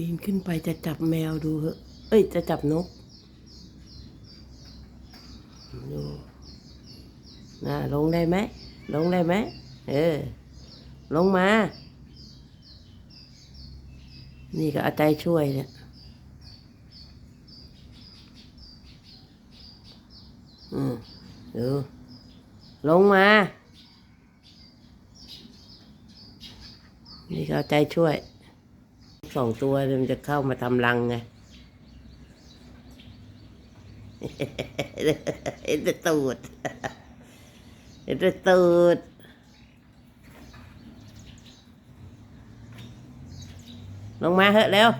ปีนขึ้นไปจะจับแมวดูเหอะ เอ้ย จะจับนก ดูน่ะลงได้ไหม ลงได้ไหม เออ ลงมา นี่ก็เอาใจช่วยเนี่ย อืมดูลงมา นี่ก็เอาใจช่วย สองตัวมันจะเข้ามาทำรังไงเห็นแต่ตูดเห็นแต่ตูดลงมาเหอะเร็ว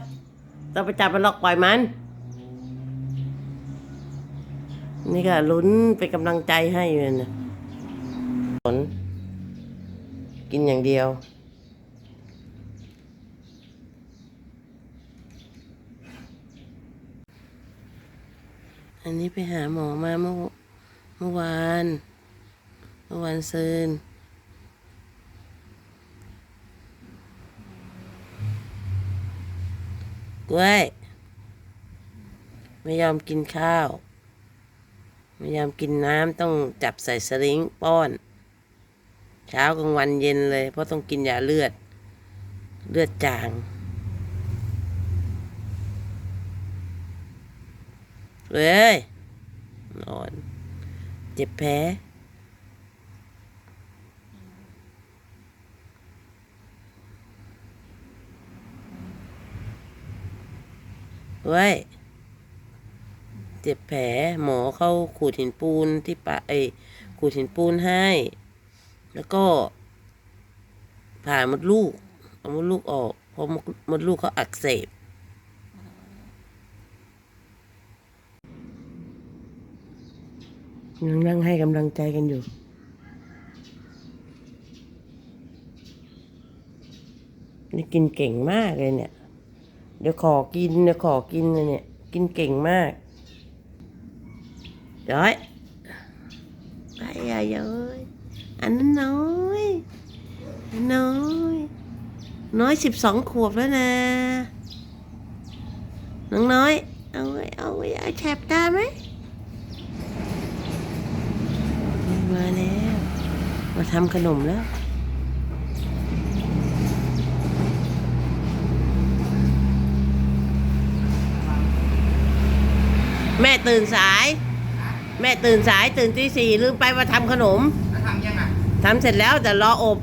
ต้องไปจับมันหลอกปล่อยมัน นี่ก็ลุ้นเป็นกำลังใจให้อยู่นะผลกินอย่างเดียว อันนี้ไปหาหมอมาเมื่อเมื่อวาน เมื่อวานซืนกล้วย ไม่ยอมกินข้าว ไม่ยอมกินน้ำต้องจับใส่สลิงป้อน เช้ากลางวันเย็นเลย เพราะต้องกินยาเลือด เลือดจาง เว้ยนอน เจ็บแผลเว้ยเจ็บแผลหมอเข้าขูดหินปูนที่ปะไอขูดหินปูนให้ แล้วก็ ผ่ามดลูกเอามดลูกออกเพราะมดลูกเขาอักเสบ ยัง นั่งให้กำลังใจกันอยู่ นี่กินเก่งมากเลยเนี่ย เดี๋ยวขอกินเดี๋ยวขอกินเลยเนี่ย กินเก่งมากย้อยไปอย่าเย้อยอันนั้นน้อยน้อย น้อยสิบสองขวบแล้วนะน้องน้อย เอาไว้เอาไว้เอาแฉบตาไหม มาแล้ว มา ทำขนมแล้วแม่ตื่นสาย แม่ตื่นสายตื่นตีสี่ลืมไปมาทำขนม แล้วทำยังอะทำเสร็จแล้วแต่รออบ